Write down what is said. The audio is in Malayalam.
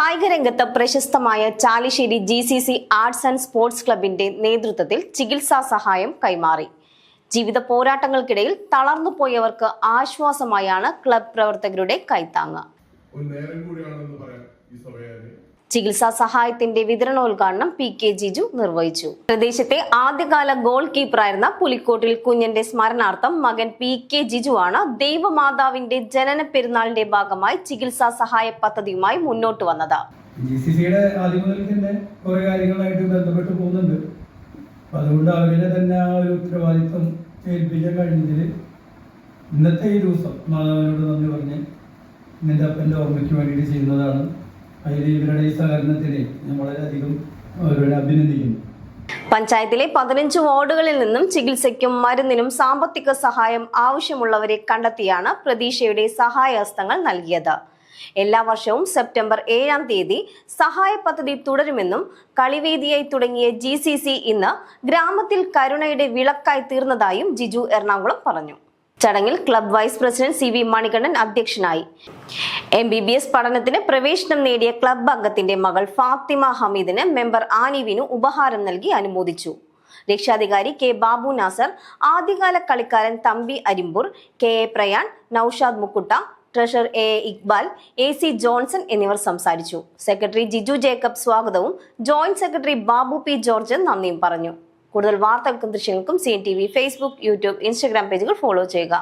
കായിക രംഗത്ത് പ്രശസ്തമായ Chalissery G C C arts and sports ക്ലബിന്റെ നേതൃത്വത്തിൽ ചികിത്സാ സഹായം കൈമാറി. ജീവിത പോരാട്ടങ്ങൾക്കിടയിൽ തളർന്നു പോയവർക്ക് ആശ്വാസമായാണ് ക്ലബ് പ്രവർത്തകരുടെ കൈത്താങ്ങ്. ചികിത്സാ സഹായത്തിന്റെ വിതരണോദ്ഘാടനം പി കെ ജിജു നിർവഹിച്ചു. പ്രദേശത്തെ ആദ്യകാല ഗോൾ കീപ്പറായിരുന്ന പുലിക്കോട്ടിൽ കുഞ്ഞന്റെ സ്മരണാർത്ഥം മകൻ പി കെ ജിജുവാണ് ദൈവമാതാവിന്റെ ജനന പെരുന്നാളിന്റെ ഭാഗമായി ചികിത്സാ സഹായ പദ്ധതിയുമായി മുന്നോട്ട് വന്നത്. കുറെ കാര്യങ്ങളായിട്ട് അതുകൊണ്ട് അവരെ തന്നെ ആ ഒരു ഉത്തരവാദിത്വം ഏൽപ്പിക്കാൻ കഴിഞ്ഞതിൽ ഇന്നത്തെ ഈ ദിവസം മാതാവിനോട് നന്ദി പറഞ്ഞ് നിന്റെ അപ്പന്റെ ഓർമ്മയ്ക്ക് വേണ്ടിയിട്ട് ചെയ്യുന്നതാണ്. ഇവരുടെ ഈ സഹകരണത്തിന് ഞാൻ വളരെയധികം അവരോട് അഭിനന്ദിക്കുന്നു. പഞ്ചായത്തിലെ പതിനഞ്ച് വാർഡുകളിൽ നിന്നും ചികിത്സയ്ക്കും മരുന്നിനും സാമ്പത്തിക സഹായം ആവശ്യമുള്ളവരെ കണ്ടെത്തിയാണ് പ്രതീക്ഷയുടെ സഹായഹസ്തങ്ങൾ നൽകിയത്. എല്ലാ വർഷവും സെപ്റ്റംബർ ഏഴാം തീയതി സഹായ പദ്ധതി തുടരുമെന്നും കളിവേദിയായി തുടങ്ങിയ ജി ഇന്ന് ഗ്രാമത്തിൽ കരുണയുടെ വിളക്കായി തീർന്നതായും ജിജു എറണാകുളം പറഞ്ഞു. ചടങ്ങിൽ club vice president C V Manikandan അധ്യക്ഷനായി. എം ബി ബി എസ് പഠനത്തിന് പ്രവേശനം നേടിയ ക്ലബ് അംഗത്തിന്റെ മകൾ ഫാത്തിമ ഹമീദിന് മെമ്പർ ആനിവിനു ഉപഹാരം നൽകി അനുമോദിച്ചു. രക്ഷാധികാരി കെ ബാബു നാസർ ആദ്യകാല കളിക്കാരൻ Thampi Arimbur K A Prayan Naushad Mukkutta treasurer A Iqbal A C Johnson എന്നിവർ സംസാരിച്ചു. സെക്രട്ടറി ജിജു ജേക്കബ് സ്വാഗതവും joint secretary Babu P George നന്ദിയും പറഞ്ഞു. കൂടുതൽ വാർത്തകൾക്കും ദൃശ്യങ്ങൾക്കും C T V Facebook YouTube Instagram പേജുകൾ ഫോളോ ചെയ്യുക.